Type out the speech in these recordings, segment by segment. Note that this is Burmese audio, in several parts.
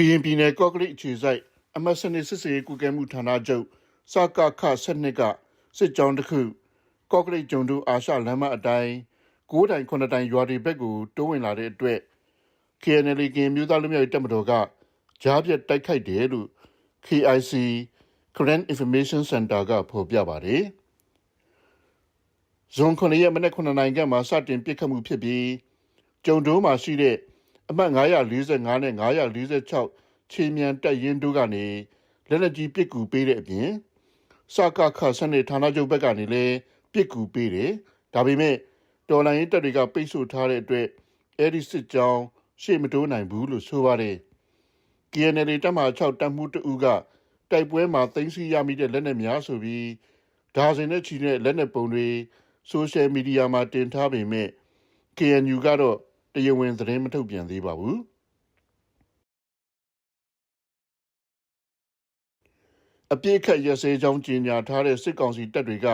ကရင်ပြည်နယ်ကော့ကရိတ်အခြေစိုက်အမတ်စနစ်စစ်စေးကုကဲမှုဌာနချုပ်စကခစနစ်ကစစ်ကြောင်းတစ်ခုကော့ကရိတ်ကျုံတို့အာရှလမ်းမအတိုင်း9တိုင်9တိုင်ရွာတွေဘက်ကိုတိုးဝင်လာတဲ့အတွက် KNL ကင်မျိုးသားလူမျိုးရေးတပ်မတော်ကကြားပြတ်တိုက်ခိုက်တယ်လို့ KIC Current Information Center ကဖော်ပြပါတယ်။ဇွန်9ရက်မနေ့9နိုင်ကမှစတင်ပစ်ခတ်မှုဖြစ်ပြီးကျုံတို့မှာရှိတဲ့ အမှတ်945နဲ့946ခြေမြန်တက်ရင်တို့ကနေလက်လက်ကြီးပစ်ကူပေးတဲ့အပြင်စကခစနစ်ဌာနချုပ်ဘက်ကနေလည်းပစ်ကူပေးတယ်ဒါပေမဲ့တော်လိုင်းရေးတပ်တွေကပိတ်ဆို့ထားတဲ့အတွက်အဲ့ဒီစစ်ကြောင်းရှေ့မတိုးနိုင်ဘူးလို့ဆိုပါတယ် KNL တပ်မ6တပ်မှုတူကတိုက်ပွဲမှာသိမ်းဆည်းရမိတဲ့လက်နက်များဆိုပြီးဒါဇင်နဲ့ချီတဲ့လက်နက်ပုံတွေဆိုရှယ်မီဒီယာမှာတင်ထားပေမဲ့ KNU ကတော့ တရားဝင်သတင်းမထုတ်ပြန်သေးပါဘူးအပြစ်ခတ်ရစဲကြောင်းကြီးညာထားတဲ့စစ်ကောင်စီတပ်တွေက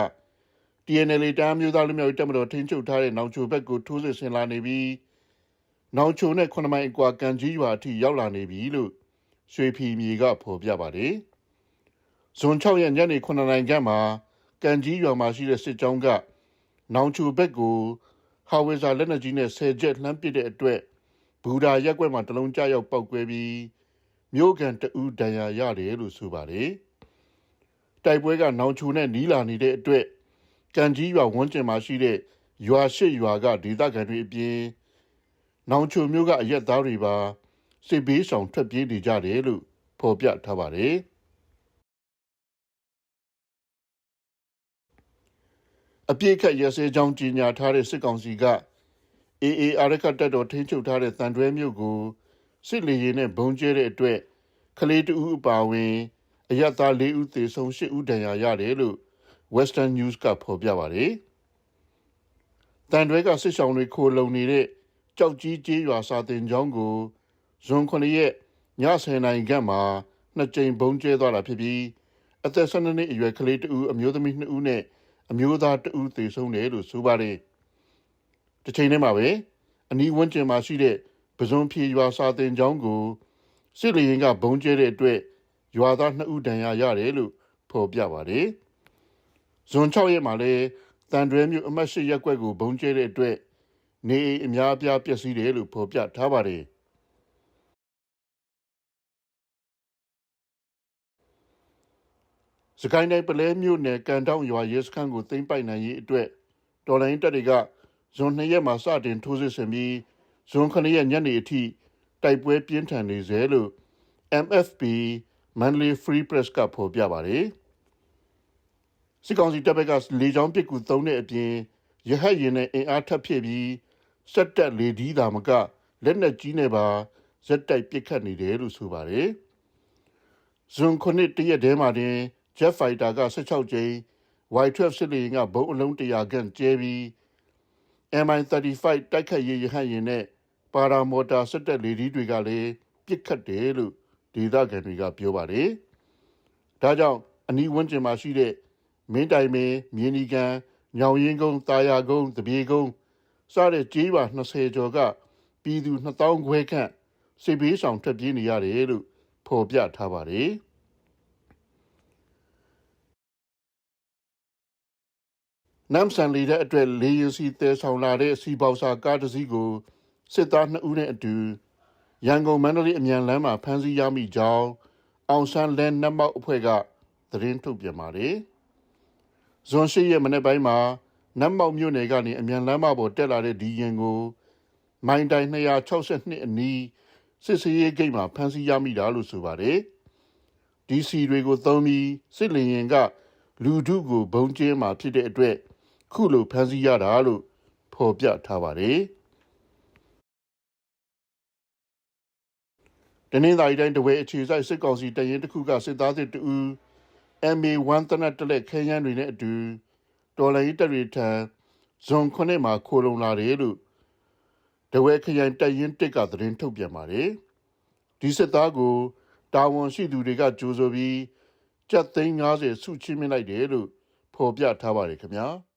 TNL တမ်းမျိုးသားလူမျိုးတပ်မတော်ထိန်းချုပ်ထားတဲ့နောင်ချိုဘက်ကိုထိုးစစ်ဆင်လာနေပြီးနောင်ချိုနဲ့9မိုင်အကွာကန်ကြီးရွာအထိရောက်လာနေပြီလို့ရွှေဖီမြေကဖော်ပြပါတယ်။ဇွန်6ရက်ညနေ9နာရီခန့်မှာကန်ကြီးရွာမှာရှိတဲ့စစ်ကြောင်းကနောင်ချိုဘက်ကို ဟာဝေဇာလက်နက်ကြီးနဲ့ဆယ်ချက်လှမ်းပစ်တဲ့အတွက်ဘူဒါရက်ကွက်မှာတလုံးကြရောက်ပောက်ကွဲပြီးမြို့ကန်တအူးဒဏ်ရာရတယ်လို့ဆိုပါတယ်။တိုက်ပွဲကနောင်ချိုနဲ့နီးလာနေတဲ့အတွက်ကန်ကြီးရွာဝန်းကျင်မှာရှိတဲ့ရွာရှိရွာကဒေသခံတွေအပြင်နောင်ချိုမြို့ကအရက်သားတွေပါစစ်ဘေးဆောင်ထွက်ပြေးနေကြတယ်လို့ဖော်ပြထားပါတယ်။ အပြည့်ခတ်ရစဲကြောင်းကြီးညာထားတဲ့စစ်ကောင်စီကအေအေအာရကတက်တော်ထိန်းချုပ်ထားတဲ့တန်တွဲမြို့ကိုစစ်လေရင်နဲ့ဘုံကျဲတဲ့အတွက်ကလေးတူအပါဝင်အရသား၄ဦးသေဆုံး၈ဦးဒဏ်ရာရတယ်လို့ Western News ကဖော်ပြပါတယ်။တန်တွဲကစစ်ဆောင်တွေခိုလုံနေတဲ့ကြောက်ကြီးကျေးရွာစာတင်ကျောင်းကိုဇွန်9ရက်ည10:00နာရီခန့်မှာနှစ်ကြိမ်ဘုံကျဲသွားတာဖြစ်ပြီးအသက်12နှစ်အရွယ်ကလေးတဦးအမျိုးသမီး2ဦးနဲ့ အမျိုးသား2ဦးသေဆုံးတယ်လို့ဆိုပါတယ်။တစ်ချိန်တည်းမှာပဲအနီးဝန်းကျင်မှာရှိတဲ့ပဇွန်ဖြေရွာစာတင်ကျောင်းကိုစစ်လေရင်ကဘုံကျဲတဲ့အတွက်ရွာသား2ဦးဒဏ်ရာရတယ်လို့ဖော်ပြပါတယ်။ဇွန်6ရက်မှာလည်းတန်တွဲမြို့အမတ်ရှိရက်ကွက်ကိုဘုံကျဲတဲ့အတွက်နေအိမ်အများအပြားပျက်စီးတယ်လို့ဖော်ပြထားပါတယ်။ စကိုင်းတိုင်းပလဲမြို့နယ်ကန်တောင်ရွာရဲစခန်းကိုသိမ်းပိုက်နိုင်ရေးအတွက်တော်လိုင်းတပ်တွေကဇွန်2ရက်မှာစတင်ထိုးစစ်ဆင်ပြီးဇွန်9ရက်ညနေအထိတိုက်ပွဲပြင်းထန်နေစေလို့ MFP Manly Free Press ကဖော်ပြပါတယ်စစ်ကောင်စီတပ်ဘက်ကလေကြောင်းပစ်ကူသုံးတဲ့အပြင်ရဟတ်ရင်နဲ့အင်အားထပ်ဖြစ်ပြီးစက်တက်လေဒီးတာမကလက်နက်ကြီးနဲ့ပါဇက်တိုက်ပစ်ခတ်နေတယ်လို့ဆိုပါတယ်ဇွန်9တရက်တည်းမှာတင် Jet Fighter က16ကြိမ် Y12 စစ်လေယာဉ်ကဘုံအလုံး100ခန့်ကျဲပြီး MI35 တိုက်ခတ်ရေးရဟတ်ယာဉ်နဲ့ပါရာမော်တာစစ်တပ်လေဒီတွေကလည်းပစ်ခတ်တယ်လို့ဒေသခံတွေကပြောပါတယ်။ဒါကြောင့်အနီးဝန်းကျင်မှာရှိတဲ့မင်းတိုင်မင်းမြင်းဒီကန်ညောင်ရင်ကုန်းတာယာကုန်းတပြေကုန်းစတဲ့ကြေးပါ20ကျော်ကပြည်သူ2000ခွဲခန့်စစ်ဘေးဆောင်ထွက်ပြေးနေရတယ်လို့ဖော်ပြထားပါတယ်။ နမ်ဆန်လီတဲ့အတွက်လေယာဉ်စီတဲဆောင်လာတဲ့စီပေါစာကားတစ်စီးကိုစစ်သား2ဦးနဲ့အတူရန်ကုန်မန္တလေးအမြန်လမ်းမှာဖမ်းဆီးရမိကြောင်းအောင်ဆန်းလဲနတ်မောက်အဖွဲ့ကသတင်းထုတ်ပြန်ပါတယ်။ဇွန်ရှိရက်မနေ့ပိုင်းမှာနတ်မောက်မြို့နယ်ကနေအမြန်လမ်းမပေါ်တက်လာတဲ့ဒီရင်ကို မိုင်တိုင်262အနီးစစ်စေးရေးဂိတ်မှာဖမ်းဆီးရမိတာလို့ဆိုပါတယ်။ DC တွေကိုသုံးပြီးစစ်လင်ရင်ကလူထုကိုဘုံကျင်းမှာဖြစ်တဲ့အတွက် ခုလိုဖမ်းဆီးရတာလို့ဖော်ပြထားပါတယ်။တနင်္သာရီတိုင်းတဝဲအခြေစိုက်စစ်ကောင်စီတရင်တစ်ခုကစစ်သားစစ်တူ MA1 တနက်တလက်ခဲယမ်းတွေနဲ့အတူတော်လိုင်းတပ်တွေထံဇွန်9မှာခိုလုံလာတယ်လို့တဝဲခရိုင်တရင်တစ်ကသတင်းထုတ်ပြန်ပါတယ်။ဒီစစ်သားကိုတာဝန်ရှိသူတွေကကြိုးဆိုပြီးကြက်သိန်း90စုချင်းမြင့်လိုက်တယ်လို့ဖော်ပြထားပါတယ်ခင်ဗျာ။